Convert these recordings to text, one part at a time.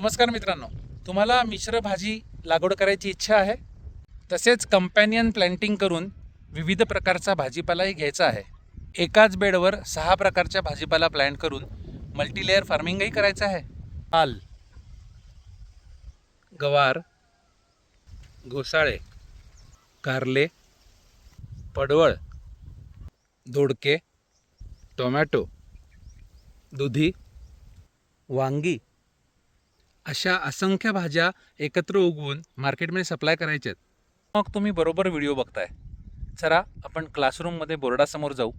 नमस्कार मित्रांनो तुम्हाला मिश्र भाजी लागवड करायची इच्छा आहे? तसेच कंपॅनियन प्लॅन्टिंग करून विविध प्रकारचा भाजीपालाही घ्यायचा आहे. एकाच बेडवर सहा प्रकारच्या भाजीपाला प्लॅन्ट करून मल्टीलेअर फार्मिंगही करायचं आहे. आल गवार घोसाळे कारले पडवळ दोडके टोमॅटो दुधी वांगी अशा असंख्य भाज्या एकत्र उगवून मार्केटमध्ये सप्लाय करायच्यात आहेत. मग तुम्ही बरोबर व्हिडिओ बघताय. चला आपण क्लासरूममध्ये बोर्डासमोर जाऊ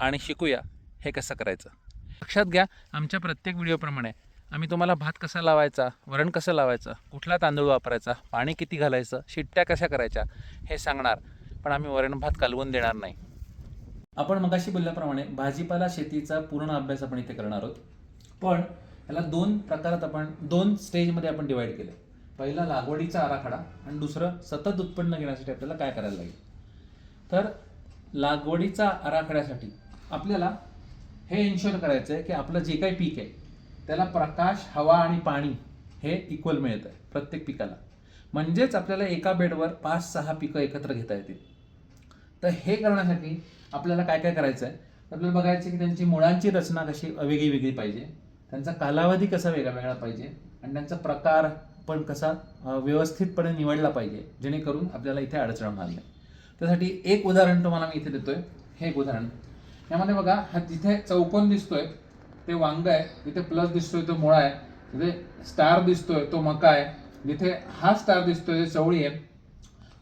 आणि शिकूया हे कसं करायचं. लक्षात घ्या आमच्या प्रत्येक व्हिडिओप्रमाणे आम्ही तुम्हाला भात कसा लावायचा वरण कसं लावायचं कुठला तांदूळ वापरायचा पाणी किती घालायचं शिट्ट्या कशा करायच्या हे सांगणार पण आम्ही वरण भात कालवून देणार नाही. आपण मगाशी बोलल्याप्रमाणे भाजीपाला शेतीचा पूर्ण अभ्यास आपण इथे करणार आहोत. पण ह्याला दोन प्रकारात आपण दोन स्टेजमध्ये आपण डिवाईड केलं. पहिला लागवडीचा आराखडा आणि दुसरं सतत उत्पन्न घेण्यासाठी आपल्याला काय करायला लागेल? तर लागवडीचा आराखड्यासाठी आपल्याला हे इन्शुअर करायचं आहे की आपलं जे काही पीक आहे त्याला प्रकाश हवा आणि पाणी हे इक्वल मिळत आहे प्रत्येक पिकाला. म्हणजेच आपल्याला एका बेडवर पाच सहा पिकं एकत्र घेता येतील. तर हे करण्यासाठी आपल्याला काय काय करायचं आहे आपल्याला बघायचं आहे की त्यांची मुळांची रचना कशी वेगळी वेगळी पाहिजे. त्यांचा कालावधी कसा वेगळा वेगळा पाहिजे आणि त्यांचा प्रकार पण कसा व्यवस्थितपणे निवडला पाहिजे जेणेकरून आपल्याला इथे अडचण होणार नाही. त्यासाठी एक उदाहरण तुम्हाला मी इथे देतोय. हे एक उदाहरण. यामध्ये बघा हा जिथे चौकोन दिसतोय ते वांग आहे. जिथे प्लस दिसतोय तो मुळा आहे. जिथे स्टार दिसतोय तो मका आहे. जिथे हा स्टार दिसतोय चवळी आहे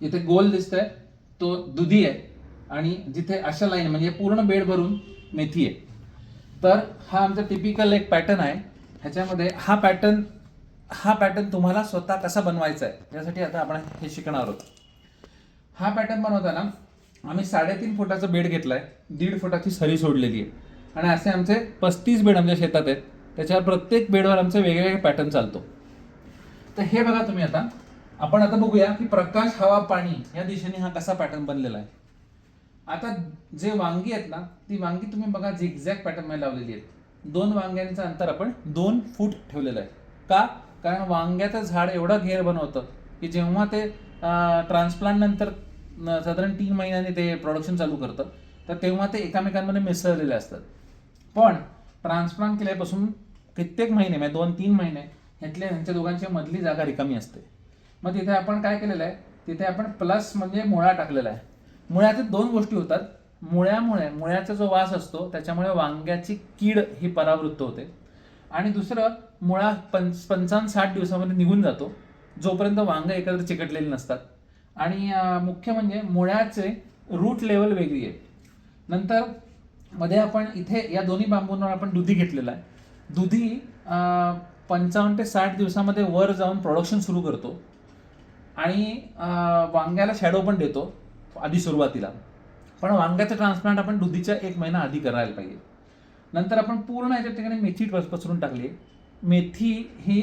जिथे गोल दिसतोय तो दुधी आहे. आणि जिथे अशा लाईन म्हणजे पूर्ण बेड भरून मेथी आहे. तर हा आमचा टिपिकल एक पॅटर्न आहे. ह्याच्यामध्ये हा पॅटर्न हा पॅटर्न तुम्हाला स्वतः कसा बनवायचा आहे यासाठी आता आपण हे शिकणार आहोत. हा पॅटर्न बनवताना आम्ही साडेतीन फुटाचा बेड घेतलाय दीड फुटाची सरी सोडलेली आहे. आणि असे आमचे पस्तीस बेड आमच्या शेतात आहेत. त्याच्यावर प्रत्येक बेडवर आमचे वेगवेगळे पॅटर्न चालतो. तर हे बघा तुम्ही आता. आपण आता बघूया की प्रकाश हवा पाणी या दिशेने हा कसा पॅटर्न बनलेला आहे. आता जे वांगी आहेत ना ती वांगी तुम्ही बघा झिगझॅग एक्झॅक्ट पॅटर्नमध्ये लावलेली आहेत. दोन वांग्यांचं अंतर आपण दोन फूट ठेवलेलं आहे. का? कारण वांग्याचं झाड एवढं घेर बनवतं की जेव्हा ते ट्रान्सप्लांट नंतर साधारण तीन महिन्यांनी ते प्रोडक्शन चालू करतं तर तेव्हा ते एकामेकांमध्ये मिसळलेले असतात. पण ट्रान्सप्लांट केल्यापासून कित्येक महिने म्हणजे दोन तीन महिने ह्यातल्या ह्यांच्या दोघांच्या मधली जागा रिकामी असते. मग तिथे आपण काय केलेलं आहे? तिथे आपण प्लस म्हणजे मुळा टाकलेला आहे. मुळ्यातील दोन गोष्टी होतात. मुळ्यामुळे मुळ्याचा जो वास असतो त्याच्यामुळे वांग्याची कीड ही परावृत्त होते. आणि दुसरं मुळा पंच पंचावन्न साठ दिवसामध्ये निघून जातो. जोपर्यंत वांग एकत्र चिकटलेली नसतात. आणि मुख्य म्हणजे मुळ्याचे रूट लेवल वेगळी आहे. नंतर मध्ये आपण इथे या दोन्ही बांबूंवर आपण दुधी घेतलेला आहे. दुधी पंचावन्न ते साठ दिवसामध्ये वर जाऊन प्रोडक्शन सुरू करतो. आणि वांग्याला शॅडो पण देतो. आधी सुरुवातीला. पण वांग्याचं ट्रान्सप्लांट आपण दुधीच्या एक महिना आधी करायला पाहिजे. नंतर आपण पूर्ण याच्या ठिकाणी मेथी पसरून टाकली. मेथी ही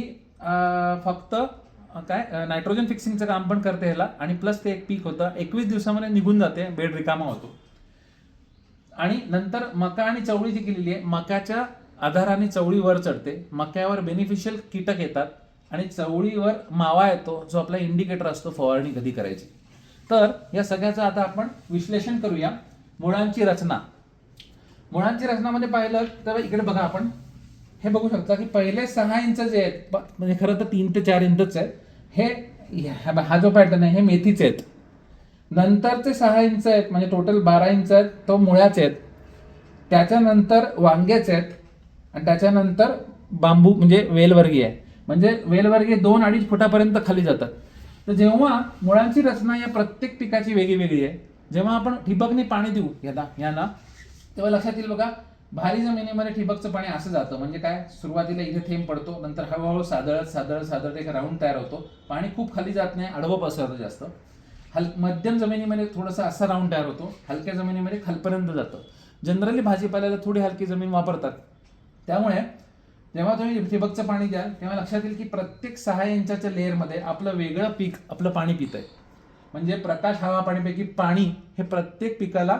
फक्त काय नायट्रोजन फिक्सिंगचं काम पण करते ह्याला आणि प्लस ते एक पीक होतं. एकवीस दिवसामध्ये निघून जाते बेड रिकामा होतो. आणि नंतर मका आणि चवळी जी केलेली आहे मकाच्या आधाराने चवळी वर चढते. मक्यावर बेनिफिशियल कीटक येतात आणि चवळीवर मावा येतो जो आपला इंडिकेटर असतो फवारणी कधी करायची. तर या सगळ्याचं आता आपण विश्लेषण करूया. मुळांची रचना. मुळांची रचनामध्ये पाहिलं तर इकडे बघा आपण. हे बघू शकता की पहिले सहा इंच जे आहेत म्हणजे खरं तर तीन ते चार इंचच आहेत. हे हा जो पॅटर्न आहे हे मेथीचे आहेत. नंतरचे सहा इंच आहेत म्हणजे टोटल बारा इंच आहेत तो मुळ्याचे आहेत. त्याच्यानंतर वांग्याचे आहेत. आणि त्याच्यानंतर बांबू म्हणजे वेलवर्गीय आहे. म्हणजे वेलवर्गीय दोन अडीच फुटापर्यंत खाली जातात. तर जेव्हा मुळांची रचना या प्रत्येक पिकाची वेगळी वेगळी आहे जेव्हा आपण ठिबकने पाणी देऊ याला यांना तेव्हा लक्षात येईल बघा भारी जमिनीमध्ये ठिबकचं पाणी असं जातं. म्हणजे काय? सुरुवातीला इथे थेंब पडतो नंतर हळूहळू सादळत सादळत सादळत एक राऊंड तयार होतो. पाणी खूप खाली जात नाही आडवं पसरतं जास्त. हल मध्यम जमिनीमध्ये थोडंसं असा राऊंड तयार होतो हलक्या जमिनीमध्ये खालपर्यंत जातं. जनरली भाजीपाल्याला थोडी हलकी जमीन वापरतात. त्यामुळे जेव्हा तुम्ही ठिबकचं पाणी द्याल तेव्हा लक्षात येईल की प्रत्येक सहा इंचाच्या लेअरमध्ये आपलं वेगळं पीक आपलं पाणी पित आहे म्हणजे प्रकाश हवा पाणीपैकी पाणी हे प्रत्येक पिकाला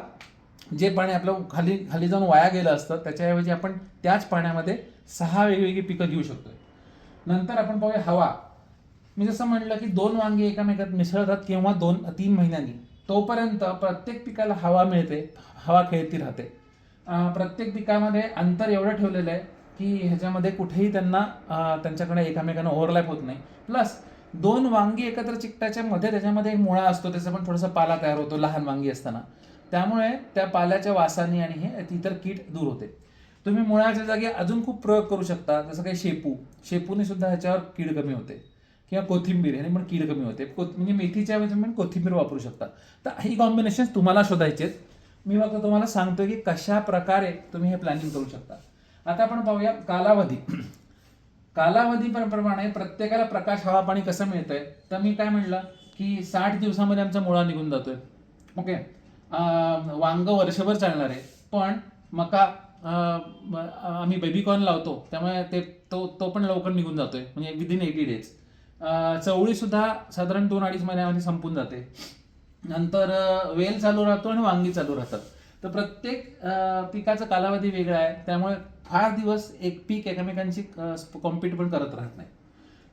जे पाणी आपलं खाली खाली जाऊन वाया गेलं असतं त्याच्याऐवजी आपण त्याच पाण्यामध्ये सहा वेगवेगळी पिकं घेऊ शकतो नंतर आपण पाहूया हवा. मी जसं म्हटलं की दोन वांगे एकामेकात मिसळतात किंवा दोन तीन महिन्यांनी. तोपर्यंत प्रत्येक पिकाला हवा मिळते हवा खेळती राहते. प्रत्येक पिकामध्ये अंतर एवढं ठेवलेलं आहे की ह्याच्यामध्ये कुठेही त्यांना त्यांच्याकडे एकामेकांना ओव्हरलॅप होत नाही. प्लस दोन वांगी एकत्र चिकटाच्या मध्ये त्याच्यामध्ये एक मुळा असतो त्याचा पण थोडासा पाला तयार होतो लहान वांगी असताना. त्यामुळे त्या पाल्याच्या वासाने आणि हे इतर कीट दूर होते. तुम्ही मुळाच्या जागी अजून खूप प्रयोग करू शकता जसं काही शेपू. शेपूने सुद्धा ह्याच्यावर कीड कमी होते. किंवा कोथिंबीर याने पण कीड कमी होते. को- म्हणजे मेथीच्या पण कोथिंबीर वापरू शकता. तर ही कॉम्बिनेशन तुम्हाला शोधायचे आहेत. मी फक्त तुम्हाला सांगतो की कशा प्रकारे तुम्ही हे प्लॅनिंग करू शकता. आता आपण पाहूया कालावधी. कालावधी प्रमाणे प्रत्येकाला प्रकाश हवा पाणी कसं मिळतंय? तर मी काय म्हणलं की साठ दिवसामध्ये आमचा मुळा निघून जातोय. ओके? वांग वर्षभर चालणार आहे. पण मका आम्ही बेबीकॉर्न लावतो त्यामुळे ते तो तो पण लवकर निघून जातोय. म्हणजे विदिन एटी डेज चवळीसुद्धा साधारण दोन अडीच महिन्यामध्ये संपून जाते. नंतर वेल चालू राहतो आणि वांगी चालू राहतात. तर प्रत्येक पिकाचा कालावधी वेगळा आहे. त्यामुळे फार दिवस एक पीक एकमेकांची कॉम्पिट पण करत राहत नाही.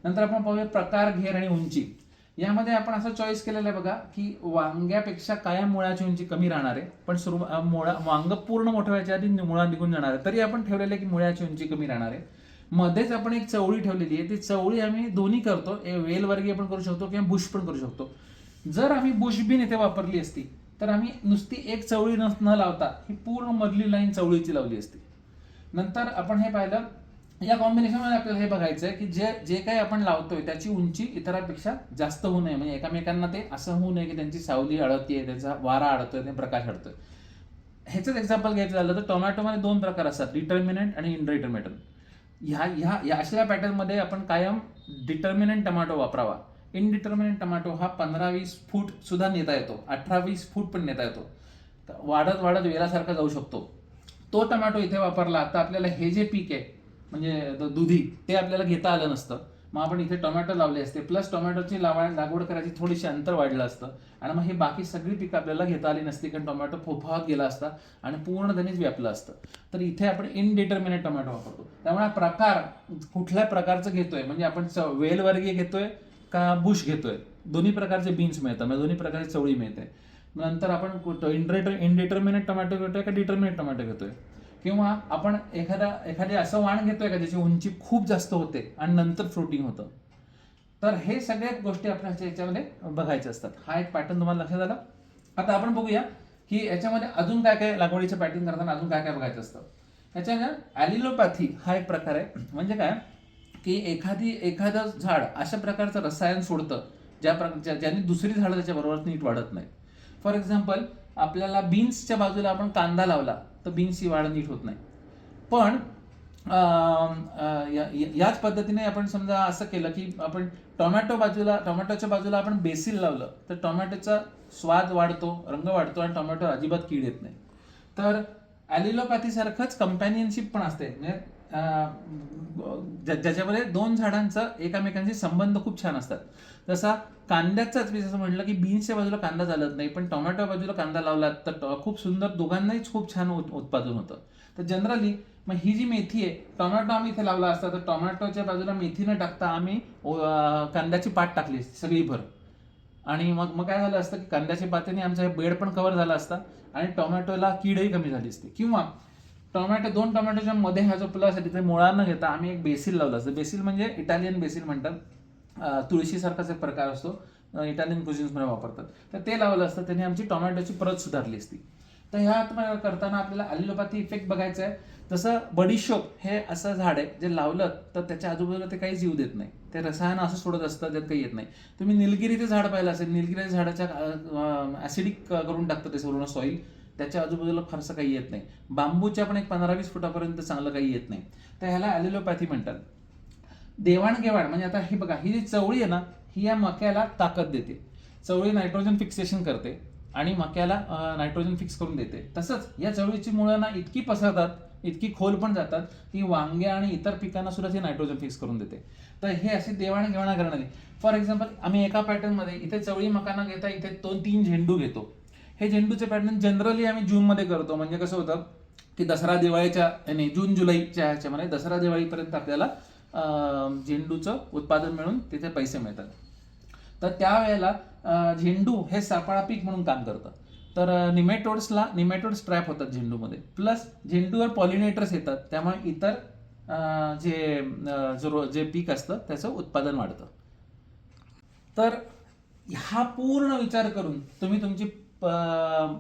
नंतर आपण पाहूया प्रकार घेर आणि उंची. यामध्ये आपण असं चॉईस केलेलं आहे बघा की वांग्यापेक्षा कायम मुळाची उंची कमी राहणार आहे? पण सुरू मुळा वांग पूर्ण मोठं व्हायच्या आधी मुळा निघून जाणार आहे. तरी आपण ठेवलेलं आहे की मुळाची उंची कमी राहणार आहे. मध्येच आपण एक चवळी ठेवलेली आहे. ती चवळी आम्ही दोन्ही करतो. ए- वेलवर्गीय पण करू शकतो किंवा बुश पण करू शकतो. जर आम्ही बुश बिन इथे वापरली असती तर आम्ही नुसती एक चवळी न न लावता ही पूर्ण मधली लाईन चवळीची लावली असती. नंतर आपण हे पाहिलं या कॉम्बिनेशनमध्ये आपल्याला हे बघायचं आहे की जे जे काही आपण लावतोय त्याची उंची इतरांपेक्षा जास्त होऊ नये. म्हणजे एकामेकांना ते असं होऊ नये की त्यांची सावली अडतीये त्यांचा वारा अडतोय ते प्रकाश अडतोय ह्याचंच एक्झाम्पल घ्यायचं झालं तर टोमॅटोमध्ये दोन प्रकार असतात डिटर्मिनंट आणि इनडिटर्मिनंट ह्या ह्या या अशा पॅटर्नमध्ये आपण कायम डिटर्मिनंट टोमॅटो वापरावा. इनडिटर्मिनेट टमाटो हा पंधरा वीस फूट सुद्धा नेता येतो. अठरा वीस फूट पण नेता येतो. वाढत वाढत वेलासारखा जाऊ शकतो. तो टमाटो इथे वापरला तर आपल्याला हे जे पीक आहे म्हणजे दुधी ते आपल्याला घेता आलं नसतं. मग आपण इथे टोमॅटो लावले असते. प्लस टोमॅटोची लावा लागवड करायची थोडीशी अंतर वाढलं असतं. आणि मग हे बाकी सगळी पिकं आपल्याला घेता आली नसती कारण टोमॅटो फोफावत गेला असता आणि पूर्ण त्यांनीच व्यापलं असतं. तर इथे आपण इनडिटर्मिनेट टोमॅटो वापरतो. त्यामुळे हा प्रकार कुठल्या प्रकारचं घेतोय? म्हणजे आपण च- वेलवर्गीय घेतोय का बुश घेतोय? दोन्ही प्रकारचे बीन्स मिळतात. म्हणजे दोन्ही प्रकारची चवळी मिळते. नंतर आपण इनडेटर इनडिटर्मिनेट टोमॅटो घेतोय का डिटर्मिनेट टोमॅटो घेतोय? किंवा आपण एखादा एखादे असं वाण घेतोय का ज्याची उंची खूप जास्त होते आणि नंतर फ्रुटिंग होतं? तर हे सगळ्या गोष्टी आपल्या याच्यामध्ये बघायच्या असतात. हा एक पॅटर्न तुम्हाला लक्षात आला? आता आपण बघूया की याच्यामध्ये अजून काय काय लागवडीचे पॅटर्न करताना अजून काय काय बघायचं असतं? ह्याच्या ॲलिलोपॅथी हा एक प्रकार आहे. म्हणजे काय? की एखादी एखादं झाड अशा प्रकारचं रसायन सोडतं ज्या प्रकार ज्या- ज्याने दुसरी झाडं त्याच्याबरोबर नीट वाढत नाही फॉर एक्झाम्पल आपल्याला बीन्सच्या बाजूला आपण कांदा लावला तर बीन्सची वाढ नीट होत नाही. पण याच पद्धतीने आपण समजा असं केलं की आपण टोमॅटो बाजूला टोमॅटोच्या बाजूला आपण बेसिल लावलं तर टोमॅटोचा स्वाद वाढतो रंग वाढतो आणि टोमॅटो अजिबात कीड येत नाही. तर ॲलिलोपॅथीसारखंच कंपॅनियनशिप पण असते. म्हणजे ज्याच्यामध्ये दोन झाडांचा एकामेकांशी संबंध खूप छान असतात. जसा कांद्याचाच मी जसं म्हटलं की बीन्सच्या बाजूला कांदा चालत नाही पण टोमॅटो बाजूला कांदा लावला तर खूप सुंदर दोघांनाहीच खूप छान उत्पादन होतं. तर जनरली मग ही जी मेथी आहे टोमॅटो आम्ही इथे लावला असता तर टोमॅटोच्या बाजूला मेथी न टाकता आम्ही कांद्याची पात टाकली असती सगळी भर. आणि मग मग काय झालं असतं की कांद्याच्या पात्याने आमचा बेड पण कव्हर झाला असता आणि टोमॅटोला कीडही कमी झाली असती. किंवा टोमॅटो दोन टोमॅटोच्या मध्ये हा जो प्लस आहे तिथे मुळा न घेता आम्ही एक बेसिल लावला असतो. बेसिल म्हणजे इटालियन बेसिल म्हणतात. तुळशीसारखाच एक प्रकार असतो. इटालियन कुझिन्समध्ये वापरतात. तर ते लावलं असतं. त्याने आमची टोमॅटोची परत सुधारली असती. तर ह्या तुम्हाला करताना आपल्याला अलिलोपॅथी इफेक्ट बघायचा आहे. तसं बडीशोप हे असं झाड आहे जे लावलं तर त्याच्या आजूबाजूला ते काही जीव देत नाही. ते रसायन असं सोडत असतं त्यात काही येत नाही. तुम्ही निलगिरीचं झाड पाहिलं असेल. निलगिरी झाडाच्या ॲसिडिक करून टाकतं ते सर्व सॉईल त्याच्या आजूबाजूला फारसं काही येत नाही. बांबूच्या पण एक पंधरा वीस फुटापर्यंत चांगलं काही येत नाही. तर ह्याला ॲलिलोपॅथी म्हणतात. देवाणघेवाण म्हणजे आता हे बघा ही जी चवळी आहे ना ही या मक्याला ताकद देते. चवळी नायट्रोजन फिक्सेशन करते आणि मक्याला नायट्रोजन फिक्स करून देते. तसंच या चवळीची मुळं ना इतकी पसरतात इतकी खोल पण जातात की वांग्या आणि इतर पिकांना सुद्धा ते नायट्रोजन फिक्स करून देते. तर हे अशी देवाणघेवाण करणारी. फॉर एक्झाम्पल आम्ही एका पॅटर्नमध्ये इथे चवळी मकाना घेता इथे दोन तीन झेंडू घेतो. हे झेंडूचे पॅटर्न जनरली आम्ही जूनमध्ये करतो. म्हणजे कसं होतं की दसरा दिवाळीच्या नाही जून जुलैच्या ह्याच्यामध्ये दसरा दिवाळीपर्यंत आपल्याला झेंडूचं उत्पादन मिळून तिथे पैसे मिळतात. तर त्यावेळेला झेंडू हे सापळा पीक म्हणून काम करतं. तर निमेटोड्सला निमेटोड्स ट्रॅप होतात झेंडूमध्ये. प्लस झेंडूवर पॉलिनेटर्स येतात. त्यामुळे इतर अं, जे जो जे पीक असतं त्याचं उत्पादन वाढतं. तर हा पूर्ण विचार करून तुम्ही तुमची प-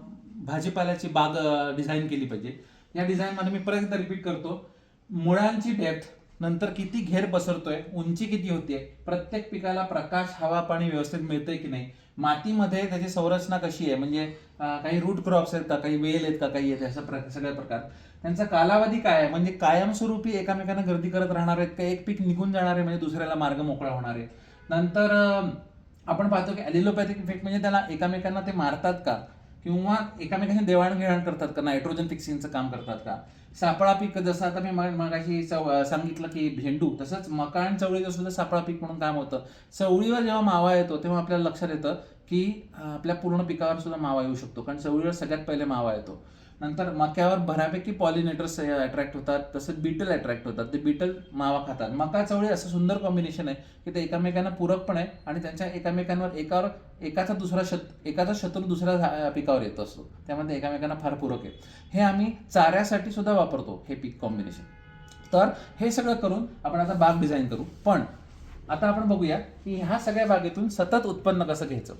भाजीपाल्याची बाग डिझाईन केली पाहिजे. या डिझाईनमध्ये मी परत एकदा रिपीट करतो. मुळांची डेप्थ नंतर किती घेर पसरतोय उंची किती होतीये प्रत्येक पिकाला प्रकाश हवा पाणी व्यवस्थित मिळतंय की नाही? मातीमध्ये त्याची संरचना कशी आहे? म्हणजे काही रूट क्रॉप्स आहेत का? काही वेल आहेत का? काही आहेत अशा प्र सगळ्या प्रकार. त्यांचा कालावधी काय आहे? म्हणजे कायमस्वरूपी एकामेकांना गर्दी करत राहणार आहेत का? एक पीक निघून जाणार आहे म्हणजे दुसऱ्याला मार्ग मोकळा होणार आहे. नंतर आपण पाहतो की ॲलिलोपॅथिक इफेक्ट म्हणजे त्याला एकामेकांना ते मारतात का? किंवा एकामेकांशी देवाणघेवाण करतात का? नायट्रोजन फिक्सिंगचं काम करतात का? सापळा पीक जसं आता मी मगाशी चव- सांगितलं की भेंडू तसंच मकान चवळीचं सुद्धा सापळा पीक म्हणून काम होतं. चवळीवर जेव्हा मावा येतो तेव्हा आपल्याला लक्षात येतं की आपल्या पूर्ण पिकावर सुद्धा मावा येऊ शकतो. कारण चवळीवर सगळ्यात पहिले मावा येतो. नंतर मक्यावर बऱ्यापैकी पॉलिनेटर्स अट्रॅक्ट होतात तसंच बीटल अट्रॅक्ट होतात. ते बीटल मावा खातात. मका चवळी असं सुंदर कॉम्बिनेशन आहे की ते एकामेकांना पूरक पण आहे आणि त्यांच्या एकामेकांवर एकावर एकाचा दुसरा शत एकाचा शत्रू दुसऱ्या पिकावर येत असतो. त्यामध्ये एकामेकांना फार पूरक आहे. हे आम्ही चाऱ्यासाठी सुद्धा वापरतो हे पीक कॉम्बिनेशन तर हे सगळं करून आपण आता बाग डिझाईन करू. पण आता आपण बघूया की ह्या सगळ्या बागेतून सतत उत्पन्न कसं घ्यायचं?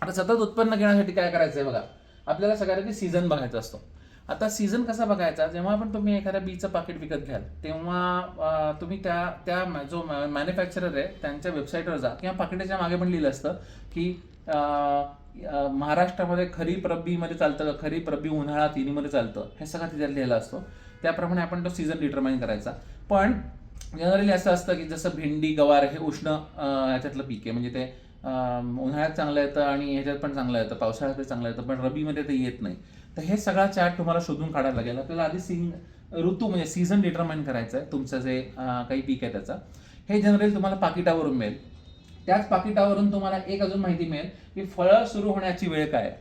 आता सतत उत्पन्न घेण्यासाठी काय करायचं आहे बघा. आपल्याला सगळ्यात सीझन बघायचा असतो. आता सीझन कसा बघायचा? जेव्हा पण तुम्ही एखाद्या बीचं पाकिट विकत घ्याल तेव्हा तुम्ही त्या त्या जो मॅन्युफॅक्चरर आहे त्यांच्या वेबसाईटवर जा. किंवा पाकिटाच्या मागे पण लिहिलं असतं की महाराष्ट्रामध्ये खरीप रब्बीमध्ये चालतं खरीप रब्बी उन्हाळा तिन्हीमध्ये चालतं. हे सगळं तिथे लिहिलं असतो. त्याप्रमाणे आपण तो सीझन डिटरमाइन करायचा. पण जनरली असं असतं की जसं भेंडी गवार हे उष्ण याच्यातलं ह्याच्यातलं पीक आहे. म्हणजे ते उन्हाळ्यात चांगलं येतं आणि ह्याच्यात पण चांगलं येतं पावसाळ्यात चांगलं येतं पण रबीमध्ये ते येत नाही. तर हे सगळा चार्ट तुम्हाला शोधून काढायला लागेल. आपल्याला आधी सिंग ऋतू म्हणजे सीझन डिटरमाइन करायचं आहे. तुमचं जे काही पीक आहे त्याचा. हे जनरली तुम्हाला पाकिटावरून मिळेल. त्याच पाकिटावरून तुम्हाला एक अजून माहिती मिळेल की फळं सुरू होण्याची वेळ काय आहे.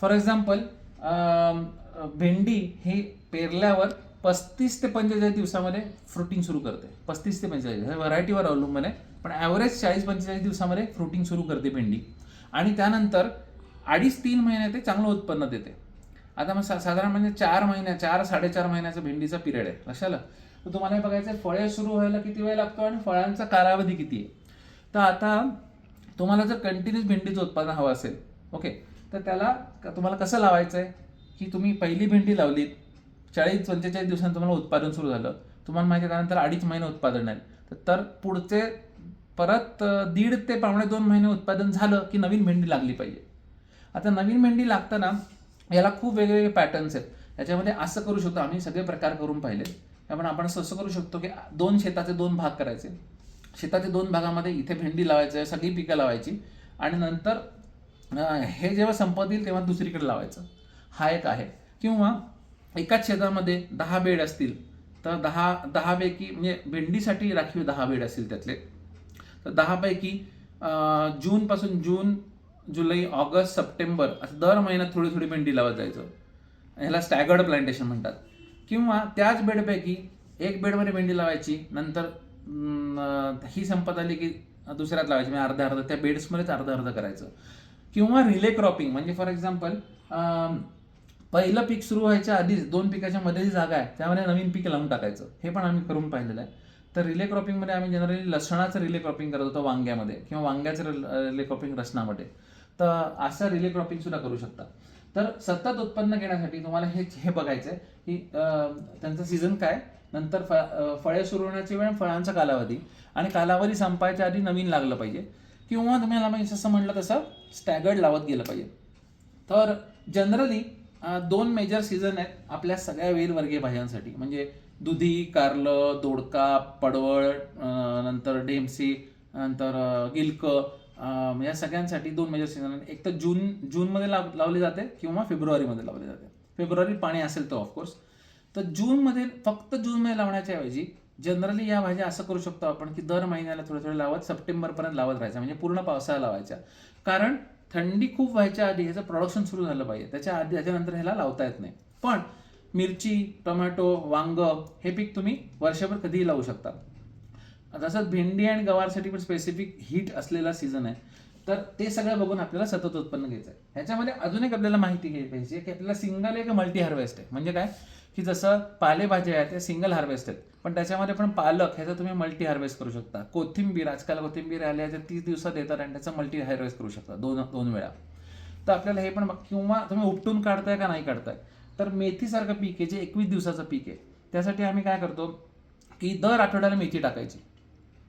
फॉर एक्झाम्पल भेंडी हे पेरल्यावर पस्तीस ते पंचेचाळीस दिवसामध्ये फ्रुटिंग सुरू करते. पस्तीस ते पंचेचाळीस. व्हरायटीवर अवलंबून आहे. पण ॲव्हरेज चाळीस पंचेचाळीस दिवसामध्ये फ्रुटिंग सुरू करते भेंडी. आणि त्यानंतर अडीच तीन महिने ते चांगलं उत्पन्न देते. आता मग सा- साधारण म्हणजे चार महिन्या चार साडेचार महिन्याचा भेंडीचा पिरियड आहे. लक्षात आलं तर तुम्हाला हे बघायचं आहे, फळे सुरू व्हायला किती वेळ लागतो आणि फळांचा कालावधी किती आहे? तर आता तुम्हाला जर कंटिन्यूस भेंडीचं उत्पादन हवं असेल ओके तर त्याला तुम्हाला कसं लावायचं आहे की तुम्ही पहिली भेंडी लावलीत चाळीस पंचेचाळीस दिवसांनी तुम्हाला उत्पादन सुरू झालं. तुम्हाला माहिती आहे त्यानंतर अडीच महिने उत्पादन आहे. तर- पुढचे परत दीड ते पावणे दोन महिने उत्पादन झालं की नवीन भेंडी लागली पाहिजे. आता नवीन भेंडी लागताना याला खूप वेगवेगळे पॅटर्न्स आहेत. याच्यामध्ये असं करू शकतो आम्ही सगळे प्रकार करून पाहिले. त्यामुळे आपण असं असं करू शकतो की दोन शेताचे दोन भाग करायचे. शेताच्या दोन भागामध्ये इथे भेंडी लावायचं सगळी पिकं लावायची. आणि नंतर हे जेव्हा संपत येईल तेव्हा दुसरीकडे लावायचं. हा एक आहे. किंवा एकाच शेतामध्ये दहा बेड असतील तर दहा दहापैकी म्हणजे भेंडीसाठी राखीव दहा बेड असतील त्यातले. तर दहापैकी जूनपासून जून जुलै ऑगस्ट सप्टेंबर असं दर महिन्यात थोडी थोडी भेंडी लावत जायचं. ह्याला स्टॅगर्ड प्लांटेशन म्हणतात. किंवा त्याच बेडपैकी एक बेडमध्ये भेंडी लावायची नंतर ही संपत आली की दुसऱ्यात लावायची म्हणजे अर्धा अर्धा त्या बेड्समध्येच अर्धा अर्धा करायचं. किंवा रिले क्रॉपिंग म्हणजे फॉर एक्झाम्पल पहिलं पीक सुरू व्हायच्या आधीच दोन पिकाच्या मध्ये जी जागा आहे. त्यामध्ये नवीन पीक लावून टाकायचं. हे पण आम्ही करून पाहिलेलं आहे. तर रिले क्रॉपिंगमध्ये आम्ही जनरली लसणाचं रिले क्रॉपिंग करत होतो वांग्यामध्ये किंवा वांग्याचं रिले क्रॉपिंग रसणामध्ये तर असं रिले क्रॉपिंग सुद्धा करू शकता. तर सतत उत्पन्न घेण्यासाठी तुम्हाला हे हे बघायचं आहे की त्यांचं सीझन काय? नंतर फ फळे सुरू होण्याची वेळ फळांचा कालावधी. आणि कालावधी संपायच्या आधी नवीन लागलं पाहिजे. किंवा तुम्हाला जसं म्हणलं तसं स्टॅगर्ड लावत गेलं पाहिजे. तर जनरली दोन मेजर सीझन आहेत आपल्या सगळ्या वेलवर्गीय भाज्यांसाठी. म्हणजे दुधी कारलं दोडका पडवळ नंतर डेमसी नंतर अं, गिलक या सगळ्यांसाठी दोन मेजर सीझन आहेत. एक तर जून जूनमध्ये लाव लावली जाते किंवा फेब्रुवारीमध्ये लावली जाते. फेब्रुवारी पाणी असेल तर ऑफकोर्स तर जूनमध्ये फक्त जूनमध्ये लावण्याच्या ऐवजी जनरली या भाज्या असं करू शकतो आपण की दर महिन्याला थोडे थोडे लावत सप्टेंबरपर्यंत लावत राहायचं म्हणजे पूर्ण पावसाळा लावायचा कारण थंडी खूप व्हायच्या आधी ह्याचं प्रोडक्शन सुरू झालं पाहिजे. त्याच्या आधी त्याच्यानंतर ह्याला लावता येत नाही. पण मिरची टोमॅटो वांग हे पीक तुम्ही वर्षभर कधीही लावू शकता. तसंच भेंडी आणि गवारसाठी पण स्पेसिफिक हीट असलेला सीझन आहे. तर ते सगळं बघून आपल्याला सतत उत्पन्न घ्यायचं आहे. ह्याच्यामध्ये अजून एक आपल्याला माहिती घ्यायची पाहिजे की आपल्याला सिंगल एक मल्टी हार्वेस्ट आहे. म्हणजे काय? की जसं पालेभाज्या आहेत ते सिंगल हार्वेस्ट आहेत. पण त्याच्यामध्ये पण पालक ह्याचा तुम्ही मल्टी हार्वेस्ट करू शकता. कोथिंबीर आजकाल कोथिंबीर आल्या त्या तीस दिवसात येतात आणि त्याचा मल्टी हार्वेस्ट करू शकता दोन दोन वेळा. तर आपल्याला हे पण किंवा तुम्ही उपटून काढताय का नाही काढताय? तर मेथीसारखं पीक आहे जे एकवीस दिवसाचं पीक आहे. त्यासाठी आम्ही काय करतो की दर आठवड्याला मेथी टाकायची.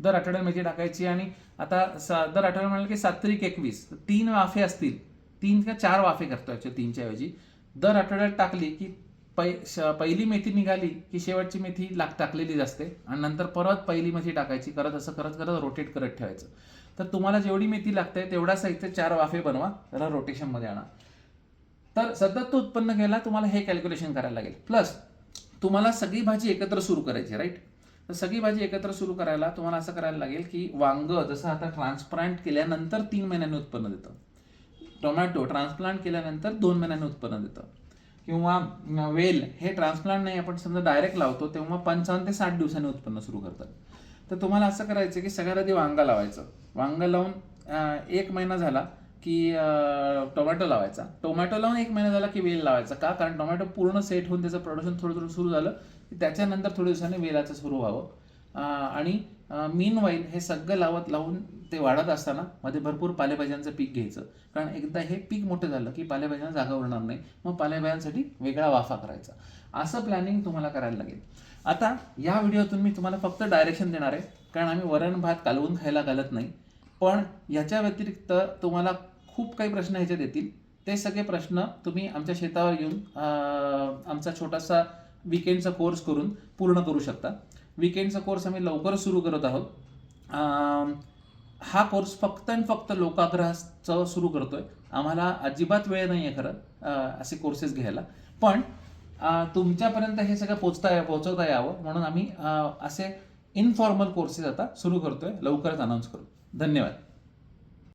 दर आठवड्याला मेथी टाकायची आणि आता सा- दर आठवड्याला म्हणाल की सात्रिक एकवीस. तीन वाफे असतील. तीन किंवा चार वाफे करतो ॲक्च्युअली तीनच्या ऐवजी. दर आठवड्यात टाकली की पै श- पहिली मेथी निघाली की शेवटची मेथी लाग टाकलेली असते. आणि नंतर परत पहिली मेथी टाकायची करत असं करत करत रोटेट करत ठेवायचं. तर तुम्हाला जेवढी मेथी लागते तेवढा साहित्य चार वाफे बनवा. त्याला रोटेशनमध्ये आणा. तर सतत तो उत्पन्न घ्यायला तुम्हाला हे कॅल्क्युलेशन करायला लागेल. प्लस तुम्हाला सगळी भाजी एकत्र सुरू करायची राईट तर सगळी भाजी एकत्र सुरू करायला तुम्हाला असं करायला लागेल की वांग जसं आता ट्रान्सप्लांट केल्यानंतर तीन महिन्यांनी उत्पन्न देतं. टोमॅटो ट्रान्सप्लांट केल्यानंतर दोन महिन्यांनी उत्पन्न देतं. किंवा वेल हे ट्रान्सप्लांट नाही आपण समजा डायरेक्ट लावतो तेव्हा पंचावन्न ते साठ दिवसांनी उत्पन्न सुरू करतात. तर तुम्हाला असं करायचं की सगळ्यात आधी वांगा लावायचं. वांगा लावून एक महिना झाला की टोमॅटो लावायचा. टोमॅटो लावून एक महिना झाला की वेल लावायचा. का? कारण टोमॅटो पूर्ण सेट होऊन त्याचं प्रोडक्शन थोडं थोडं सुरू झालं. त्याच्यानंतर थोड्या दिवसांनी वेलाचं सुरू व्हावं. आणि मीन वाईन हे सगळं लावत लावून ते वाढत असताना मध्ये भरपूर पालेभाज्यांचं पीक घ्यायचं. कारण एकदा हे पीक मोठं झालं की पालेभाज्यांना जागा उरणार नाही. मग पालेभाज्यांसाठी वेगळा वाफा करायचा. असं प्लॅनिंग तुम्हाला करायला लागेल. आता या व्हिडिओतून मी तुम्हाला फक्त डायरेक्शन देणार आहे. कारण आम्ही वरण भात कालवून खायला घालत नाही. पण याच्या व्यतिरिक्त तुम्हाला खूप काही प्रश्न ह्याच्यात येतील. ते सगळे प्रश्न तुम्ही आमच्या शेतावर येऊन आमचा छोटासा विकेंडचा कोर्स करून पूर्ण करू शकता. विकेंडचा कोर्स आम्ही लवकर सुरू करत आहोत. हा कोर्स फक्त आणि फक्त लोकाग्रहाचं सुरू करतोय. आम्हाला अजिबात वेळ नाही आहे खरं असे कोर्सेस घ्यायला. पण तुमच्यापर्यंत हे सगळं पोचता पोहोचवता यावं म्हणून आम्ही असे इनफॉर्मल कोर्सेस आता सुरू करतोय. लवकरच अनाऊन्स करू. धन्यवाद.